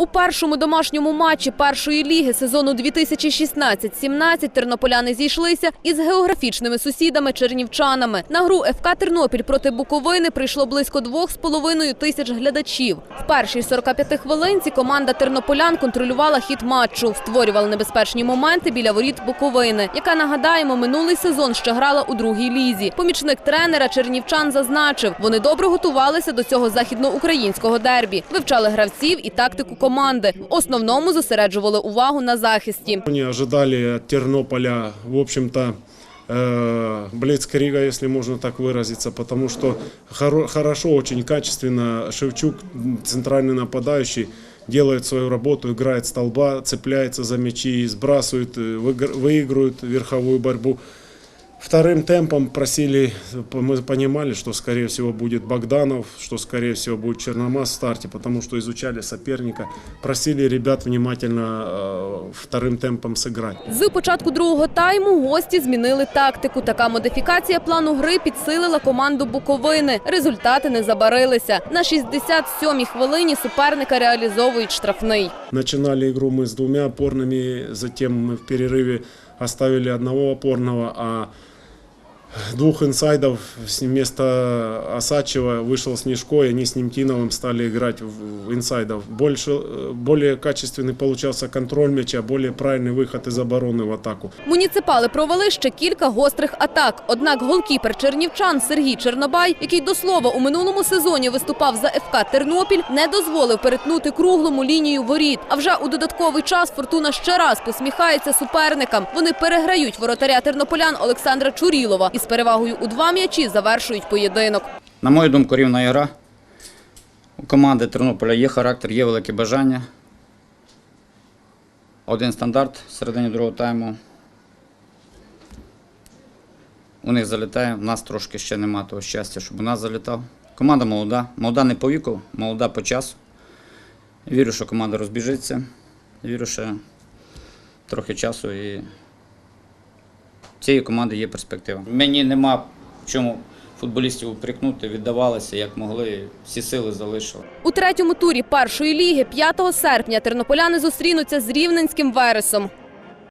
У першому домашньому матчі першої ліги сезону 2016-17 тернополяни зійшлися із географічними сусідами чернівчанами. На гру ФК Тернопіль проти Буковини прийшло близько 2,5 тисяч глядачів. В першій 45 хвилинці команда тернополян контролювала хід матчу, створювала небезпечні моменти біля воріт Буковини, яка нагадаємо минулий сезон ще грала у другій лізі. Помічник тренера чернівчан зазначив, вони добре готувалися до цього західноукраїнського дербі, вивчали гравців і тактику команди В основному зосереджували увагу на захисті. Они ожидали от Тернополя, в общем-то, э, блицкрига, если можно так выразиться, потому что хоро- хорошо, очень качественно Шевчук, м, центральный нападающий, делает свою работу, играет столба, цепляется за мячи, сбрасывает, э, выигр- выигрывает верховую борьбу. Вторым темпом просили, мы понимали, что скорее всего будет Богданов, что скорее всего будет Черномаз в старте, потому что изучали соперника. Просили ребят внимательно э, вторым темпом сыграть. З початку другого тайму гості змінили тактику. Така модифікація плану гри підсилила команду Буковини. Результати не забарилися. На 67-й хвилині суперника реалізовують штрафний. Начинали игру мы с двумя опорными, затем мы в перерыве оставили одного опорного, а двух инсайдов с- вместо Осадчева вышел Снежко, и они с Немтиновым стали играть в в инсайдов. Больше, э, более качественный получался контроль мяча, более правильный выход из обороны в атаку. Муніципали провели ще кілька гострих атак. Однак голкіпер чернівчан Сергій Чернобай, який до слова у минулому сезоні виступав за ФК Тернопіль, не дозволив перетнути круглому лінію воріт. А вже у додатковий час Фортуна ще раз посміхається суперникам. Вони переграють воротаря тернополян Олександра Чурілова і з перевагою у два м'ячі завершують поєдинок. На мою думку, рівна гра. У команди Тернополя є характер, є велике бажання. Один стандарт в середині другого тайму. У них залітає, у нас трошки ще нема того щастя, щоб у нас залітав. Команда молода, молода не по віку, молода по часу. Вірю, що команда розбіжиться. Вірю, що трохи часу і цієї команди є перспектива. Мені нема в чому футболістів упрекнути, віддавалися як могли, всі сили залишили. У третьому турі першої ліги 5 серпня тернополяни зустрінуться з рівненським вересом.